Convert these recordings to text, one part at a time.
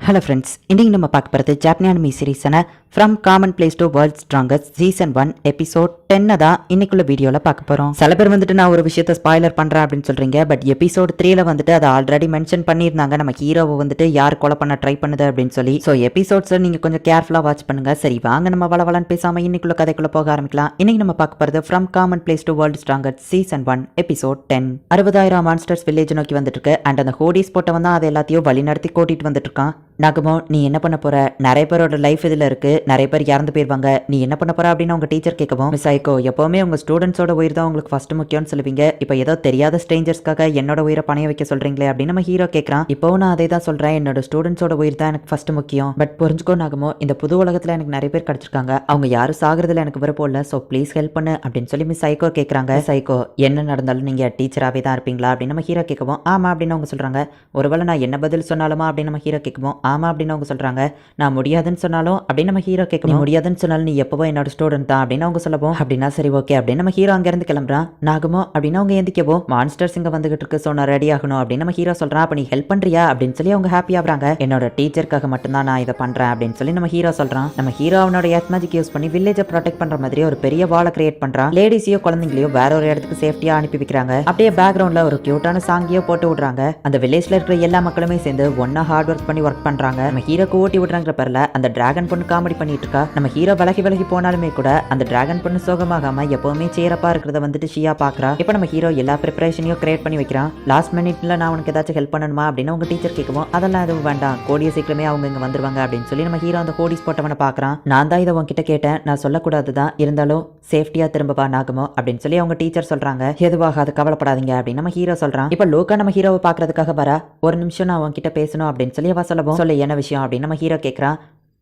Hello friends இன்றைக்கி நம்ம பார்க்க போகிறது ஜாப்பனியானமி சீரீஸான from common place to world strongest season one episode டென்னை தான் இன்னைக்குள்ள வீடியோவில் பார்க்க போகிறோம் சில பேர் வந்துட்டு நான் ஒரு விஷயத்தை ஸ்பாய்லர் பண்ணுறேன் அப்படின்னு சொல்கிறீங்க பட் எபிசோட் த்ரீல வந்துட்டு அதை ஆல்ரெடி மென்ஷன் பண்ணியிருந்தாங்க. நம்ம ஹீரோவை வந்துட்டு யார் கொலை பண்ண ட்ரை பண்ணுது அப்படின்னு சொல்லி. ஸோ எபிசோட்ஸில் நீங்கள் கொஞ்சம் கேர்ஃபுல்லாக வாட்ச் பண்ணுங்கள் சரி வாங்க நம்ம வள வளன்னு பேசாமல் இன்னைக்குள்ள கதைக்குள்ளே போக ஆரம்பிக்கலாம். இன்றைக்கி நம்ம பார்க்க போகிறது from common place to world strongest season one episode ten அறுபதாயிரம் மான்ஸ்டர்ஸ் வில்லேஜ் நோக்கி வந்துட்டு இருக்கு. அண்ட் அந்த ஹோடிஸ் போட்டவன் தான் அதை எல்லாத்தையும் வழி நடத்தி கூட்டிகிட்டு வந்துட்டு இருக்கான். நாகமோ நீ என்ன பண்ண போற? நிறைய பேரோட லைஃப் இதுல இருக்கு. நிறைய பேர் இறந்து போயிருவாங்க. நீ என்ன பண்ண போற அப்படின்னு உங்க டீச்சர் கேட்கவும் மிஸ் ஆயிக்கோ எப்பவுமே உங்க ஸ்டூடெண்ட்ஸோட உயிர் தான் உங்களுக்கு ஃபர்ஸ்ட் முக்கியம்னு சொல்லுவீங்க. இப்போ ஏதோ தெரியாத ஸ்ட்ரேஞ்சர்ஸ்க்காக என்னோட உயிரை பணைய வைக்க சொல்றீங்களே அப்படின்னு நம்ம ஹீரோ கேட்கறான். இப்போவும் நான் அதே தான் சொல்றேன். என்னோட ஸ்டூடெண்ட்ஸோட உயிர் தான் எனக்கு ஃபர்ஸ்ட் முக்கியம். பட் புரிஞ்சுக்கோ நாகமோ இந்த புது உலகத்துல எனக்கு நிறைய பேர் கிடைச்சிருக்காங்க. அவங்க யாரும் சாகுறதுல எனக்கு விருப்பம் இல்லை. ஸோ ப்ளீஸ் ஹெல்ப் பண்ணு அப்படின்னு சொல்லி மிஸ் சைக்கோ கேட்குறாங்க. சைக்கோ என்ன நடந்தாலும் நீங்க டீச்சராகவே தான் இருப்பீங்களா? அப்படின்னு நம்ம ஹீரோ கேட்கவும் ஆமா அப்படின்னு அவங்க சொல்றாங்க. ஒருவேளை நான் என்ன பதில் சொன்னாலுமா அப்படின்னு நம்ம ஹீரோ கேட்கவும் ஆமா அப்படின்னு அவங்க சொல்றாங்க. நான் முடியாதுன்னு சொன்னாலும் அப்படின்னு நம்ம ஹீரோ கேட்கணும். முடியாதுன்னு சொன்னாலும் நீ எப்பவோ என்னோட ஸ்டூடெண்ட் தான் அப்படின்னு அவங்க சொல்லவும். அப்படின்னா சரி ஓகே அப்படின்னு நம்ம ஹீரோ அங்கேருந்து கிளம்புறான். நாகுமோ அப்படின்னு அவங்க எந்திக்கவோ மான்ஸ்டர்ஸ் இங்க வந்துகிட்டு இருக்கு ஸோ நான் ரெடி ஆகணும் அப்படின்னு நம்ம ஹீரோ சொல்றான். அப்ப நீ ஹெல்ப் பண்றியா? அப்படின்னு சொல்லி அவங்க ஹாப்பி ஆகுறாங்க. என்னோட டீச்சருக்காக மட்டும்தான் நான் இதை பண்றேன் அப்படின்னு சொல்லி நம்ம ஹீரோ சொல்றான். நம்ம ஹீரோ அவனோட மேஜிக் யூஸ் பண்ணி வில்லேஜை ப்ரொடெக்ட் பண்ற மாதிரி ஒரு பெரிய வாலை கிரியேட் பண்றான். லேடிஸையோ குழந்தைங்களையோ வேற ஒரு இடத்துக்கு சேஃப்டியா அனுப்பி வைக்கிறாங்க. அப்படியே பேக்ரவுண்ட்ல ஒரு கியூட்டான சாங்கியோ போட்டு விடுறாங்க. அந்த வில்லேஜ்ல இருக்கிற எல்லா மக்களுமே சேர்ந்து ஒன்னா ஹார்ட் ஒர்க் பண்ணி ஒர்க் பண்றாங்க. நம்ம ஹீரோக்கு ஓட்டி விடுறாங்கிற பேர்ல அந்த டிராகன் பொண்ணு காமெடி பண்ணிட்டு இருக்கா. நம்ம ஹீரோ விலகி விலகி போனாலுமே கூட அந்த டிராகன் பொண்ணு சோகமாகாம எப்பவுமே சேரப்பா இருக்கிறத வந்துட்டு ஷியா பாக்குறா. இப்போ நம்ம ஹீரோ எல்லா ப்ரிப்பரேஷனையும் கிரியேட் பண்ணி வைக்கிறான். லாஸ்ட் மினிட்ல நான் உனக்கு ஏதாச்சும் ஹெல்ப் பண்ணணுமா அப்படின்னு உங்க டீச்சர் கேட்கவும் அதெல்லாம் எதுவும் வேண்டாம். கோடிய சீக்கிரமே அவங்க இங்க வந்துருவாங்க. அப்படின்னு சொல்லி நம்ம ஹீரோ அந்த கோடிஸ் போட்டவனை பாக்குறான். நான் தான் இதை உங்ககிட்ட கேட்டேன். நான் சொல்லக்கூடாது தான் இருந்தாலும் சேஃப்டியா திரும்ப வா நாகுமோ? அப்படின்னு சொல்லி அவங்க டீச்சர் சொல்றாங்க. எதுவாகாது கவலைப்படாதீங்க. அப்படின்னு நம்ம ஹீரோ சொல்றான். இப்போ லோக்கா நம்ம ஹீரோவை பாக்குறதுக்காக வர. ஒரு நிமிஷம் நான் உங்ககிட்ட பேசணும். அப்படின்னு சொல்லி அவ சொல்லவும். சொல்ல என்ன விஷயம் அப்படின்னு நம்ம ஹீரோ கேட்கறான்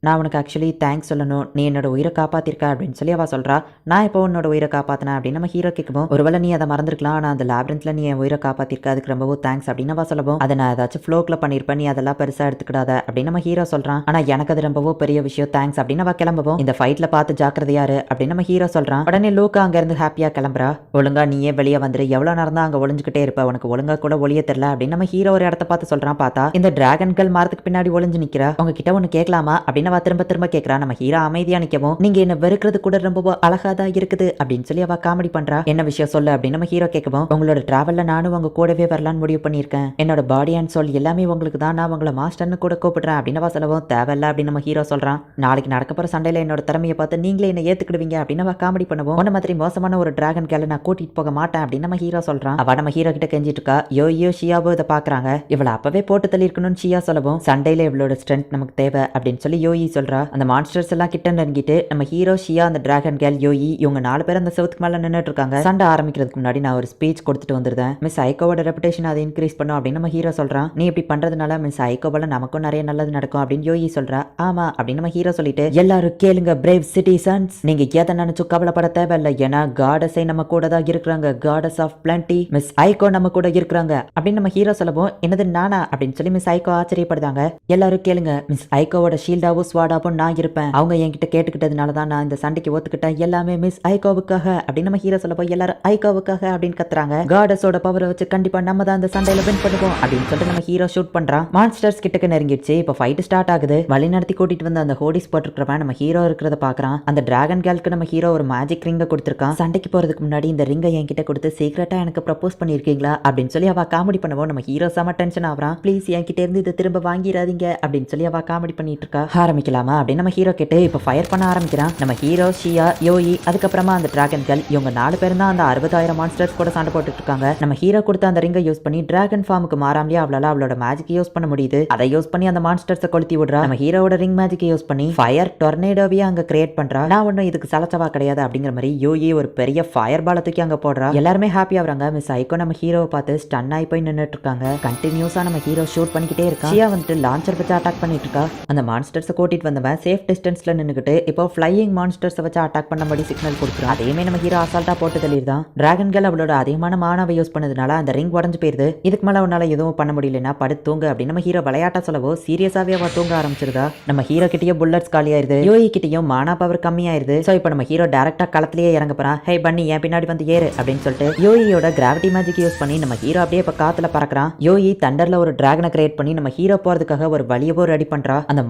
நான் உனக்கு ஆக்சுவலி தேங்க்ஸ் சொல்லணும். நீ என்னோட உயிரை காப்பாத்திருக்க அப்படின்னு சொல்லி அவ சொல்றா. நான் இப்போ உன்னோட உயிரை காப்பாத்தினேன் அப்படின்னு நம்ம ஹீரோ கேட்கும் ஒருவேளை நீ அதை மறந்துருக்கலாம் ஆனால் அந்த லேப்ரன்ஸ்ல நீ என் உயிரை காப்பாத்திருக்க அதுக்கு ரொம்பவும் தேங்க்ஸ் அப்படின்னு அவ சொல்லவும் அதை நான் ஏதாச்சும் ஃப்ளோக்கில் பண்ணியிருப்பேன் நீ அதெல்லாம் பெருசா எடுத்துக்கிடாத அப்படின்னு நம்ம ஹீரோ சொல்றான். ஆனா எனக்கு அது ரொம்பவும் பெரிய விஷயம் தேங்க்ஸ் அப்படின்னு அவ கிளம்பவும் இந்த ஃபைட்ல பார்த்து ஜாக்கிரதையாரு அப்படின்னு நம்ம ஹீரோ சொல்றான். உடனே லூக்கா அங்க இருந்து ஹாப்பியா கிளம்புறா. ஒழுங்கா நீயே வெளியே வந்துரு எவ்வளவு நேரம் தான் அங்க ஒளிஞ்சுக்கிட்டே இருப்ப உனக்கு ஒழுங்கா கூட ஒளிய தெரியல அப்படின்னு நம்ம ஹீரோ ஒரு இடத்த பார்த்து சொல்றான் பார்த்தா இந்த டிராகன்கள் மரத்துக்கு பின்னாடி ஒளிஞ்சு நிக்கிறா. உங்ககிட்ட ஒன்னு கேட்கலாமா அப்படின்னு என்னவா திரும்ப திரும்ப கேட்கறா நம்ம ஹீரோ அமைதியா நிக்கவும். நீங்க என்ன வெறுக்கிறது கூட ரொம்ப அழகா தான் இருக்குது? அப்படின்னு சொல்லி அவ காமெடி பண்றா. என்ன விஷயம் சொல்லு அப்படின்னு நம்ம ஹீரோ கேட்கவும் உங்களோட டிராவல்ல நானும் உங்க கூடவே வரலான்னு முடிவு பண்ணியிருக்கேன். என்னோட பாடி அண்ட் சோல் எல்லாமே உங்களுக்கு தான். நான் உங்களை மாஸ்டர்னு கூட கூப்பிடுறேன். அப்படின்னு அவ சொல்லவும் தேவையில்ல. அப்படின்னு நம்ம ஹீரோ சொல்றான். நாளைக்கு நடக்க போற சண்டையில என்னோட திறமையை பார்த்து நீங்களே என்ன ஏத்துக்கிடுவீங்க அப்படின்னு அவ காமெடி பண்ணுவோம் உன்ன மாதிரி மோசமான ஒரு டிராகன் கேல நான் கூட்டிட்டு போக மாட்டேன். அப்படின்னு நம்ம ஹீரோ சொல்றான். அவ நம்ம ஹீரோ கிட்ட கெஞ்சிட்டு இருக்கா யோ யோ ஷியாவோ இதை பாக்குறாங்க. இவளை அப்பவே போட்டு தள்ளியிருக்கணும்னு ஷியா சொல்லவும் சண்டையில இவளோட ஸ்ட்ரென்த் நமக்கு தேவை. அப்படின்னு சொல்லி யோயி சொல்றா அந்த மான்ஸ்டர்ஸ் எல்லாம் கிட்ட நெருங்கிட்டு நம்ம ஹீரோ ஷியா அந்த டிராகன் கேல் யோயி இவங்க நாலு பேர் அந்த செவத்துக்கு மேல நின்னுட்டு இருக்காங்க சண்டை ஆரம்பிக்கிறதுக்கு முன்னாடி நான் ஒரு ஸ்பீச் கொடுத்துட்டு வந்திருந்தேன். மிஸ் ஐகோவோட ரெப்புடேஷன் அதை இன்க்ரீஸ் பண்ணும் அப்படின்னு நம்ம ஹீரோ சொல்றான். நீ இப்படி பண்றதுனால மிஸ் ஐகோவால நமக்கும் நிறைய நல்லது நடக்கும் அப்படின்னு யோயி சொல்கிறா ஆமா அப்படின்னு நம்ம ஹீரோ சொல்லிட்டு எல்லாரும் கேளுங்க பிரேவ் சிட்டிசன்ஸ் நீங்க எதை நினைச்சு கவலைப்பட தேவையில்லை. ஏன்னா காடஸை நம்ம கூட தான் இருக்கிறாங்க. Gods of plenty miss Aiko நம்ம கூட இருக்கிறாங்க. அப்படின்னு நம்ம ஹீரோ சொல்லவும் என்னது நானா? அப்படின்னு சொல்லி மிஸ் ஐகோ ஆச்சரியப்படுதாங்க. எல்லாரும் கேளுங்க மிஸ் ஐகோவோட ஷீல்டாவும் ஸ்வாடாவும் நான் இருப்பேன். அவங்க என்கிட்ட கேட்டுக்கிட்டதுனால தான் நான் இந்த சண்டைக்கு ஒத்துக்கிட்டேன். எல்லாமே மிஸ் ஐகோவுக்காக அப்படின்னு நம்ம ஹீரோ சொல்லப்போ எல்லாரும் ஐகோவுக்காக அப்படின்னு கத்துறாங்க. காடஸோட பவரை வச்சு கண்டிப்பா நம்ம தான் இந்த சண்டையில வின் பண்ணுவோம் அப்படின்னு சொல்லிட்டு நம்ம ஹீரோ ஷூட் பண்றான். மான்ஸ்டர்ஸ் கிட்டக்கு நெருங்கிடுச்சு. இப்போ ஃபைட் ஸ்டார்ட் ஆகுது. வழி நடத்தி கூட்டிட்டு வந்து அந்த ஹோடிஸ் போட்டிருக்கிறவன் நம்ம ஹீரோ இருக்கிறத பாக்குறான் அந்த டிராகன் கேர்ளுக்கு நம்ம ஹீரோ ஒரு மேஜிக் ரிங்கை கொடுத்துருக்கான். சண்டைக்கு போறதுக்கு முன்னாடி இந்த ரிங்கை என்கிட்ட கொடுத்து சீக்கிரட்டா எனக்கு ப்ரப்போஸ் பண்ணிருக்கீங்களா அப்படின்னு சொல்லி அவ காமெடி பண்ணுவோம் நம்ம ஹீரோ செம டென்ஷன் ஆகுறான். ப்ளீஸ் என்கிட்ட இருந்து இதை திரும்ப வாங்கிடாதீங்க. அப்படின்னு சொல்லி அவ காமெடி பண்ணிட்டு இருக்கா. ஆரம்பிக்கலாமா அப்படின்னு நம்ம ஹீரோ கேட்டு இப்போ ஃபயர் பண்ண ஆரம்பிக்கிறான். நம்ம ஹீரோ ஷியா யோயி அதுக்கப்புறமா அந்த டிராகன் கேர்ள் இவங்க நாலு பேரும் தான் அந்த அறுபதாயிரம் மான்ஸ்டர்ஸ் கூட சண்டை போட்டுட்டு இருக்காங்க நம்ம ஹீரோ கொடுத்த அந்த ரிங்கை யூஸ் பண்ணி டிராகன் ஃபார்முக்கு மாறாமலே அவளால அவளோட மேஜிக் யூஸ் பண்ண முடியுது. அதை யூஸ் பண்ணி அந்த மான்ஸ்டர்ஸை கொளுத்தி விடுறா. நம்ம ஹீரோட ரிங் மேஜிக்கை யூஸ் பண்ணி ஃபயர் டொர்னேடோவையே அங்க கிரியேட் பண்றா. நான் ஒன்றும் இதுக்கு சலச்சவா கிடையாது அப்படிங்கிற மாதிரி யோயி ஒரு பெரிய ஃபயர் பாலத்துக்கு தூக்கி அங்க போடுறா. எல்லாருமே ஹாப்பி ஆகுறாங்க. மிஸ் ஐக்கோ நம்ம ஹீரோவை பார்த்து ஸ்டன் ஆகி போய் நின்னுட்டு இருக்காங்க கண்டினியூஸா நம்ம ஹீரோ ஷூட் பண்ணிக்கிட்டே இருக்கா ஷியா வந்துட்டு லான்ச்சர் வச்சு அட்டாக் பண்ணிட்டு இருக்கா. அந்த மான்ஸ்டர்ஸை கூட்டி கூட்டிட்டு வந்தவன் சேஃப் டிஸ்டன்ஸ்ல நின்னுக்கிட்டு இப்போ ஃப்ளையிங் மான்ஸ்டர்ஸை வச்சு அட்டாக் பண்ணபடி சிக்னல் கொடுக்குறான். அதேமே நம்ம ஹீரோ அசால்ட்டா போட்டு தள்ளிடுதான். டிராகன் கேர்ள் அவளோட அதிகமான மானாவை யூஸ் பண்ணதுனால அந்த ரிங் உடஞ்சு போயிருது. இதுக்கு மேல அவனால எதுவும் பண்ண முடியலன்னா படுத்து தூங்க அப்படின்னு நம்ம ஹீரோ விளையாட்டா சொல்லவோ சீரியஸாவே அவ தூங்க ஆரம்பிச்சிருதா? நம்ம ஹீரோ கிட்டயும் புல்லட்ஸ் காலியாயிருது. யோகி கிட்டயும் மானா பவர் கம்மியாயிருது. ஸோ இப்போ நம்ம ஹீரோ டேரக்டா களத்திலேயே இறங்க போறான். ஹே பண்ணி என் பின்னாடி வந்து ஏறு அப்படின்னு சொல்லிட்டு யோகியோட கிராவிட்டி மேஜிக் யூஸ் பண்ணி நம்ம ஹீரோ அப்படியே இப்போ காத்துல பறக்குறான். யோகி தண்டர்ல ஒரு டிராகனை கிரியேட் பண்ணி நம்ம ஹீரோ போறதுக்காக ஒரு வழியவோ ரெடி பண்றா. அந்த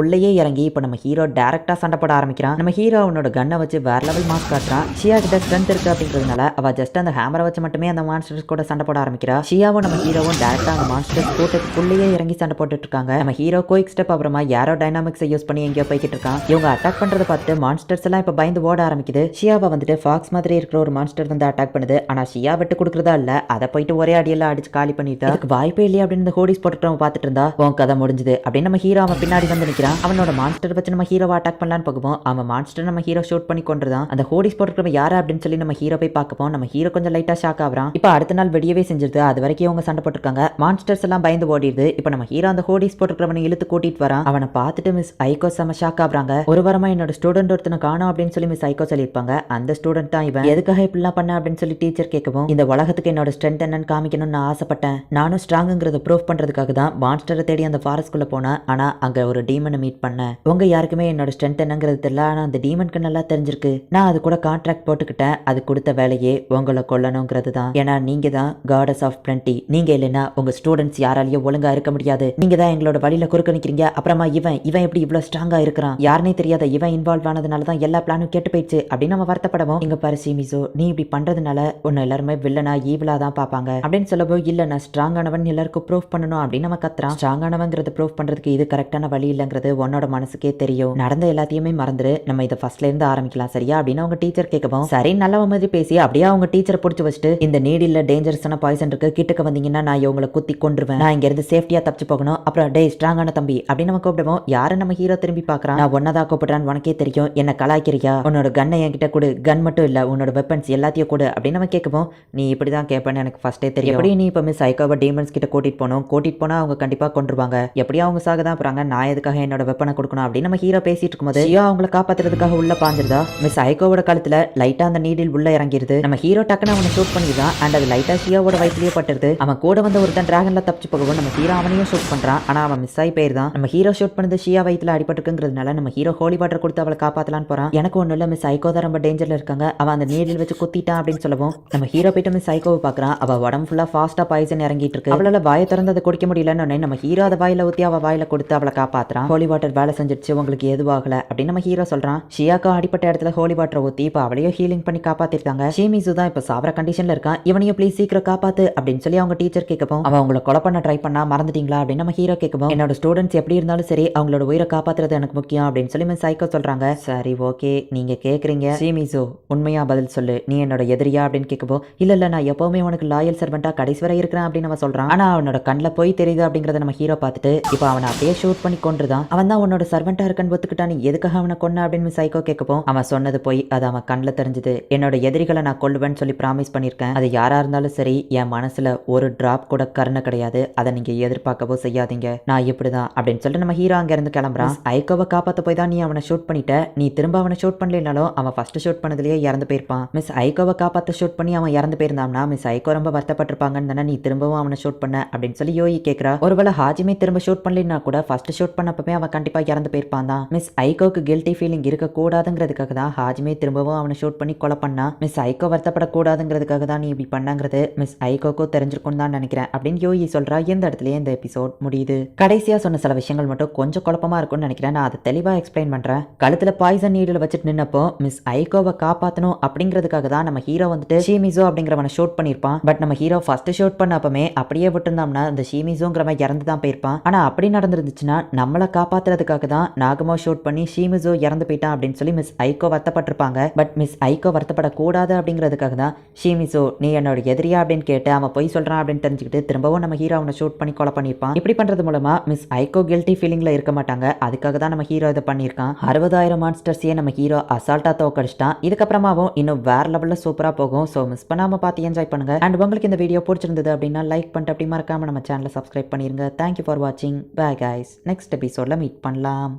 உள்ளேயே இறங்கி இப்போ நம்ம ஹீரோ டேரக்டா சண்டை போட ஆரம்பிக்கிறான். நம்ம ஹீரோ அவனோட கண்ணை வச்சு வேற லெவல் மாஸ் காட்டுறான். ஷியா கிட்ட ஸ்ட்ரென்த் இருக்கு அப்படிங்கிறதுனால அவ ஜஸ்ட் அந்த ஹேமரை வச்சு மட்டுமே அந்த மான்ஸ்டர்ஸ் கூட சண்டை போட ஆரம்பிக்கிறா. ஷியாவும் நம்ம ஹீரோவும் டேரக்டா அந்த மான்ஸ்டர்ஸ் கூட்டத்துக்குள்ளேயே இறங்கி சண்டை போட்டுட்டு இருக்காங்க. நம்ம ஹீரோ கோயிக் ஸ்டெப் அப்புறமா யாரோ டைனாமிக்ஸை யூஸ் பண்ணி எங்கேயோ போய்கிட்டு இருக்கான். இவங்க அட்டாக் பண்றதை பார்த்து மான்ஸ்டர்ஸ் எல்லாம் இப்போ பயந்து ஓட ஆரம்பிக்குது. ஷியாவை வந்துட்டு ஃபாக்ஸ் மாதிரி இருக்கிற ஒரு மான்ஸ்டர் வந்து அட்டாக் பண்ணுது. ஆனா ஷியா விட்டு கொடுக்குறதா இல்ல. அதை போயிட்டு ஒரே அடியெல்லாம் அடிச்சு காலி பண்ணிட்டு. வாய்ப்பே இல்லையா அப்படின்னு ஹோடிஸ் போட்டுட்டு பார்த்துட்டு இருந்தா உன் கதை முடிஞ்சது அப்படின்னு நம்ம ஹீரோ அவன் பின்னாடி வந்து நிற்கிறான் அவனோட மான்ஸ்டர் வச்சு நம்ம ஹீரோவை அட்டாக் பண்ணலான்னு போகும்போது அவன் மான்ஸ்டர் நம்ம ஹீரோ ஷூட் பண்ணி கொண்டுதான் அந்த ஹோடிஸ் போட்டுக்கிறவன் யாரு அப்படின்னு சொல்லி நம்ம ஹீரோ போய் பார்க்கப்போம். நம்ம ஹீரோ கொஞ்சம் லைட்டா ஷாக் ஆகுறான். இப்போ அடுத்த நாள் வெடியவே செஞ்சிருது. அது வரைக்கும் அவங்க சண்டை போட்டிருக்காங்க. மான்ஸ்டர்ஸ் எல்லாம் பயந்து ஓடிடுது. இப்போ நம்ம ஹீரோ அந்த ஹோடிஸ் போட்டுருக்கிறவனை இழுத்து கூட்டிட்டு வரான். அவனை பார்த்துட்டு மிஸ் ஐகோ செம ஷாக் ஆகுறாங்க. ஒரு வாரமா என்னோட ஸ்டூடெண்ட் ஒருத்தனை காணும் அப்படின்னு சொல்லி மிஸ் ஐகோ சொல்லியிருப்பாங்க. அந்த ஸ்டூடெண்ட் தான் இவன். எதுக்காக இப்படிலாம் பண்ண அப்படின்னு சொல்லி டீச்சர் கேட்கவும் இந்த உலகத்துக்கு என்னோட ஸ்ட்ரென்த் என்னன்னு காமிக்கணும்னு நான் ஆசைப்பட்டேன். நானும் ஸ்ட்ராங்குங்கிறத ப்ரூவ் பண்றதுக்காக தான் மான்ஸ்டரை தேடி அந்த ஃபாரஸ்ட்குள்ள போனேன். ஆனா அங்க ஒரு டீமன் மீட் பண்ணேன் உங்க யாருக்குமே என்னோட ஸ்ட்ரென்த் என்னங்கிறது தெரியல ஆனா அந்த டீமனுக்கு நல்லா தெரிஞ்சிருக்கு. நான் அது கூட கான்ட்ராக்ட் போட்டுக்கிட்டேன். அது கொடுத்த வேலையே உங்களை கொல்லணுங்கிறது தான் ஏன்னா நீங்க தான் காடஸ் ஆஃப் பிளண்டி நீங்க இல்லைன்னா உங்க ஸ்டூடெண்ட்ஸ் யாராலையும் ஒழுங்கா இருக்க முடியாது. நீங்க தான் எங்களோட வழியில குறுக்க நிக்கிறீங்க. அப்புறமா இவன் இவன் எப்படி இவ்வளவு ஸ்ட்ராங்கா இருக்கிறான்? யாருனே தெரியாத இவன் இன்வால்வ் ஆனதுனால தான் எல்லா பிளானும் கெட்டு போயிடுச்சு. அப்படின்னு நம்ம வருத்தப்படவும். இங்க பாரு சீமிசோ நீ இப்படி பண்றதுனால உன்னை எல்லாருமே வில்லனா ஈவிலா தான் பாப்பாங்க அப்படின்னு சொல்லப்போ இல்ல நான் ஸ்ட்ராங்கானவன் எல்லாருக்கும் ப்ரூவ் பண்ணணும் அப்படின்னு நம்ம கத்துறான். ஸ்ட்ராங்கானவங்கிறத ப்ரூவ் பண்றதுக்கு இது கரெக்டான வழி இல்லைங்கிறது உன்னோட மனசுக்கே தெரியும். நடந்த எல்லாத்தையுமே மறந்துடு நம்ம இதை ஃபர்ஸ்ட்ல இருந்து ஆரம்பிக்கலாம் சரியா? அப்படின்னு அவங்க டீச்சர் கேட்கவும் சரி நல்ல மாதிரி பேசி அப்படியே அவங்க டீச்சரை பிடிச்சி வச்சுட்டு இந்த நீடில் டேஞ்சரஸான பாய்சன் இருக்கு கிட்டக்க வந்தீங்கன்னா நான் இவங்களை குத்தி கொண்டுருவேன் நான் இங்க இருந்து சேஃப்டியா தப்பிச்சு போகணும். அப்புறம் டே ஸ்ட்ராங்கான தம்பி அப்படின்னு நம்ம கூப்பிடுவோம் யாரை நம்ம ஹீரோ திரும்பி பாக்குறான் நான் ஒன்னதா கூப்பிடுறான்னு உனக்கே தெரியும். என்ன கலாய்க்கிறியா? உன்னோட கன்னை என்கிட்ட கொடு. கன் மட்டும் இல்ல உன்னோட வெப்பன்ஸ் எல்லாத்தையும் கொடு அப்படின்னு நம்ம கேட்கவும் நீ இப்படி தான் கேட்பேன்னு எனக்கு ஃபர்ஸ்டே தெரியும். எப்படி நீ இப்போ மிஸ் ஐகோவை டீமன்ஸ் கிட்ட கூட்டிட்டு போனோம் கூட்டிட்டு போனா அவங்க கண்டிப்பா கொண்டுருவாங்க எப்படியும் அவங்க சாக தான் போறாங்க. நான் எதுக்காக என்னோட வெப்பனை கொடுக்கணும் அப்படின்னு நம்ம ஹீரோ பேசிட்டு இருக்கும்போது ஷியா அவங்கள காப்பாத்துறதுக்காக உள்ள பாஞ்சிருதா? மிஸ் ஐகோவோட கழுத்துல லைட்டா அந்த நீடில் உள்ள இறங்கிருது. நம்ம ஹீரோ டக்குன்னு அவனை ஷூட் பண்ணிடுறான் அண்ட் அது லைட்டா ஷியாவோட வயிற்றுலயே பட்டுருது. அவன் கூட வந்த ஒருத்தன் டிராகன்ல தப்பிச்சு போகவும் நம்ம ஹீரோ அவனையும் ஷூட் பண்றான். ஆனா அவன் மிஸ் ஆகி போயிருந்தான். நம்ம ஹீரோ ஷூட் பண்ணது ஷியா வயிற்றுல அடிபட்டுருக்குங்கிறதுனால நம்ம ஹீரோ ஹோலி வாட்டர் கொடுத்து அவளை காப்பாத்தலான்னு போறான். எனக்கு ஒன்றும் இல்லை மிஸ் ஐகோ தான் ரொம்ப டேஞ்சர்ல இருக்காங்க. அவன் அந்த நீடில் வச்சு குத்திட்டான் அப்படின்னு சொல்லவும் நம்ம ஹீரோ போயிட்டு மிஸ் ஐகோவை பாக்குறான் அவ உடம்பு ஃபுல்லா ஃபாஸ்டா பாய்சன் இறங்கிட்டு இருக்கு. அவளால வாயை திறந்து அதை குடிக்க முடியலன்னு நம்ம ஹீரோ அதை வாயில ஊத்தி அவ வாயில கொடுத்து அவளை காப்பாத்துறான். ஹோலி வாட்டர் வேலை செஞ்சிருச்சு உங்களுக்கு எதுவாகல அப்படின்னு நம்ம ஹீரோ சொல்றான். ஷியாக்கா அடிப்பட்ட இடத்துல ஹோலி வாட்டரை ஊத்தி இப்போ அவளையும் ஹீலிங் பண்ணி காப்பாத்திருக்காங்க. ஷீமிசு தான் இப்போ சாவர கண்டிஷன்ல இருக்கான். இவனையும் ப்ளீஸ் சீக்கிரம் காப்பாத்து அப்படின்னு சொல்லி அவங்க டீச்சர் கேட்கவும் அவன் உங்களை கொலை பண்ண ட்ரை பண்ணா மறந்துட்டீங்களா அப்படின்னு நம்ம ஹீரோ கேட்கவும் என்னோட ஸ்டூடெண்ட்ஸ் எப்படி இருந்தாலும் சரி அவங்களோட உயிரை காப்பாத்துறது எனக்கு முக்கியம் அப்படின்னு சொல்லி மிஸ் சைக்கோ சொல்றாங்க. சரி ஓகே நீங்க கேக்குறீங்க. ஷீமிசு உண்மையா பதில் சொல்லு. நீ என்னோட எதிரியா அப்படின்னு கேட்கப்போ இல்ல இல்ல நான் எப்பவுமே உனக்கு லாயல் சர்வெண்டா கடைசி வரை இருக்கிறேன் அப்படின்னு அவன் சொல்றான். ஆனா அவனோட கண்ணில் போய் தெரியுது அப்படிங்கறத நம்ம ஹீரோ பார்த்துட்டு இப்போ அவனை அப்படியே ஷூட் பண்ணி கொண்டுதான் அவன் தான் உன்னோட சர்வெண்டா இருக்கன்னு ஒத்துக்கிட்டா நீ எதுக்காக அவனை கொன்ன அப்படின்னு சைக்கோ கேட்கவும் அவன் சொன்னது போய் அது அவன் கண்ணில் தெரிஞ்சது. என்னோட எதிரிகளை நான் கொல்லுவேன்னு சொல்லி ப்ராமிஸ் பண்ணியிருக்கேன். அது யாரா இருந்தாலும் சரி என் மனசுல ஒரு டிராப் கூட கருணை கிடையாது. அதை நீங்க எதிர்பார்க்கவோ செய்யாதீங்க. நான் இப்படிதான் அப்படின்னு சொல்லிட்டு நம்ம ஹீரோ அங்க இருந்து கிளம்புறான். ஐக்கோவை காப்பாத்த போய் தான் நீ அவனை ஷூட் பண்ணிட்ட. நீ திரும்ப அவனை ஷூட் பண்ணலனாலும் அவன் ஃபர்ஸ்ட் ஷூட் பண்ணதுலயே இறந்து போயிருப்பான். மிஸ் ஐக்கோவை காப்பாத்த ஷூட் பண்ணி அவன் இறந்து போயிருந்தான்னா மிஸ் ஐக்கோ ரொம்ப வருத்தப்பட்டிருப்பாங்கன்னு தானே நீ திரும்பவும் அவனை ஷூட் பண்ண அப்படின்னு சொல்லி யோகி கேட்கிறா ஒருவேளை ஹாஜிமே திரும்ப ஷூட் பண்ணலனா கூட ஃபர்ஸ்ட் ஷூட் பண்ணப்பவே அவன் கண்டிப்பா இறந்து போயிருப்பான் தான். மிஸ் ஐகோக்கு கில்ட்டி ஃபீலிங் இருக்கக்கூடாதுங்கிறதுக்காக தான் ஹாஜிமே திரும்பவும் அவனை ஷூட் பண்ணி கொலை பண்ணா. மிஸ் ஐகோ வருத்தப்படக்கூடாதுங்கிறதுக்காக தான் நீ இப்படி பண்ணாங்கிறது மிஸ் ஐகோக்கோ தெரிஞ்சிருக்கும் தான் நினைக்கிறேன். அப்படின்னு யோகி சொல்றா. எந்த இடத்துலயே இந்த எபிசோட் முடியுது? கடைசியா சொன்ன சில விஷயங்கள் மட்டும் கொஞ்சம் குழப்பமா இருக்கும்னு நினைக்கிறேன். நான் அதை தெளிவாக எக்ஸ்பிளைன் பண்றேன். கழுத்துல பாய்சன் நீடில் வச்சுட்டு நின்னப்போ மிஸ் ஐகோவை காப்பாற்றணும் அப்படிங்கிறதுக்காக தான் நம்ம ஹீரோ வந்துட்டு ஷீமிசோ அப்படிங்கிறவனை ஷூட் பண்ணியிருப்பான். பட் நம்ம ஹீரோ ஃபர்ஸ்ட் ஷூட் பண்ணப்பமே அப்படியே விட்டுருந்தோம்னா அந்த ஷீமிசோங்கிறவன் இறந்து தான் போயிருப்பான். ஆனால் அப்படி நடந்துருந்துச்சுன்னா நம்மளை காப்பா காப்பாத்துறதுக்காக தான் நாகமோ ஷூட் பண்ணி ஷீமிசோ இறந்து போயிட்டான் அப்படின்னு சொல்லி மிஸ் ஐகோ வருத்தப்பட்டிருப்பாங்க. பட் மிஸ் ஐகோ வருத்தப்படக்கூடாது அப்படிங்கிறதுக்காக தான் ஷீமிசோ நீ என்னோட எதிரியா? அப்படின்னு கேட்டு அவன் பொய் சொல்றான் அப்படின்னு தெரிஞ்சுக்கிட்டு திரும்பவும் நம்ம ஹீரோ அவனை ஷூட் பண்ணி கொலை பண்ணியிருப்பான். இப்படி பண்றது மூலமா மிஸ் ஐகோ கில்ட்டி ஃபீலிங்ல இருக்க மாட்டாங்க. அதுக்காக தான் நம்ம ஹீரோ இதை பண்ணியிருக்கான். அறுபதாயிரம் மான்ஸ்டர்ஸையே நம்ம ஹீரோ அசால்ட்டா தோக்கடிச்சிட்டான். இதுக்கப்புறமாவும் இன்னும் வேற லெவல்ல சூப்பரா போகும். ஸோ மிஸ் பண்ணாம பார்த்து என்ஜாய் பண்ணுங்க. அண்ட் உங்களுக்கு இந்த வீடியோ பிடிச்சிருந்தது அப்படின்னா லைக் பண்ணிட்டு அப்படி மறக்காம நம்ம சேனலை சப்ஸ்கிரைப் பண்ணிருங்க. தேங்க்யூ ஃபார் வாட்சிங் பை கைஸ் நெக்ஸ்ட் எபிசோட்ல மீட் பண்ணலாம்.